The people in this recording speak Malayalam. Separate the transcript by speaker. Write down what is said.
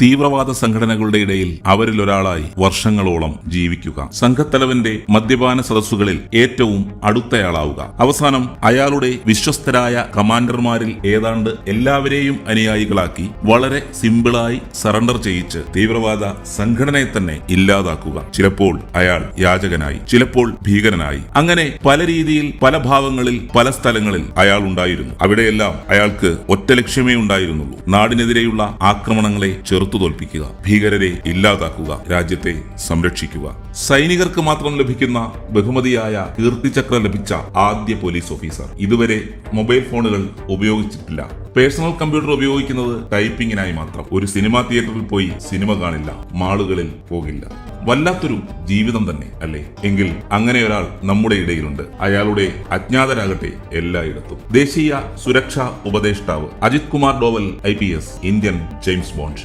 Speaker 1: തീവ്രവാദ സംഘടനകളുടെ ഇടയിൽ അവരിൽ ഒരാളായി വർഷങ്ങളോളം ജീവിക്കുക. സംഘത്തലവന്റെ മദ്യപാന സദസ്സുകളിൽ ഏറ്റവും അടുത്തയാളാവുക. അവസാനം അയാളുടെ വിശ്വസ്തരായ കമാൻഡർമാരിൽ ഏതാണ്ട് എല്ലാവരെയും അനുയായികളാക്കി വളരെ സിമ്പിളായി സറണ്ടർ ചെയ്യിച്ച് തീവ്രവാദ സംഘടനയെ തന്നെ ഇല്ലാതാക്കുക. ചിലപ്പോൾ അയാൾ യാചകനായി ചിലപ്പോൾ ഭീകരനായി. അങ്ങനെ പല രീതിയിൽ പല ഭാവങ്ങളിൽ പല സ്ഥലങ്ങളിൽ അയാൾ ഉണ്ടായിരുന്നു. അവിടെയെല്ലാം അയാൾക്ക് ഒറ്റ ലക്ഷ്യമേ ഉണ്ടായിരുന്നുള്ളൂ. നാടിനെതിരെയുള്ള ആക്രമണങ്ങളെ ചെറുത്തു തോൽപ്പിക്കുക ഭീകരരെ ഇല്ലാതാക്കുക രാജ്യത്തെ സംരക്ഷിക്കുക. സൈനികർക്ക് മാത്രം ലഭിക്കുന്ന ബഹുമതിയായ കീർത്തിചക്ര ലഭിച്ച ആദ്യ പോലീസ് ഓഫീസർ. ഇതുവരെ മൊബൈൽ ഫോണുകൾ ഉപയോഗിച്ചിട്ടില്ല. പേഴ്സണൽ കമ്പ്യൂട്ടർ ഉപയോഗിക്കുന്നത് ടൈപ്പിങ്ങിനായി മാത്രം. ഒരു സിനിമാ തിയേറ്ററിൽ പോയി സിനിമ കാണില്ല മാളുകളിൽ പോകില്ല. വല്ലാത്തൊരു ജീവിതം തന്നെ അല്ലേ? എങ്കിൽ അങ്ങനെ ഒരാൾ നമ്മുടെ ഇടയിലുണ്ട്. അയാളുടെ അജ്ഞാതരാകട്ടെ എല്ലായിടത്തും. ദേശീയ സുരക്ഷാ ഉപദേഷ്ടാവ് അജിത് കുമാർ ഡോവൽ ഐ ഇന്ത്യൻ ജെയിംസ് ബോണ്ട്.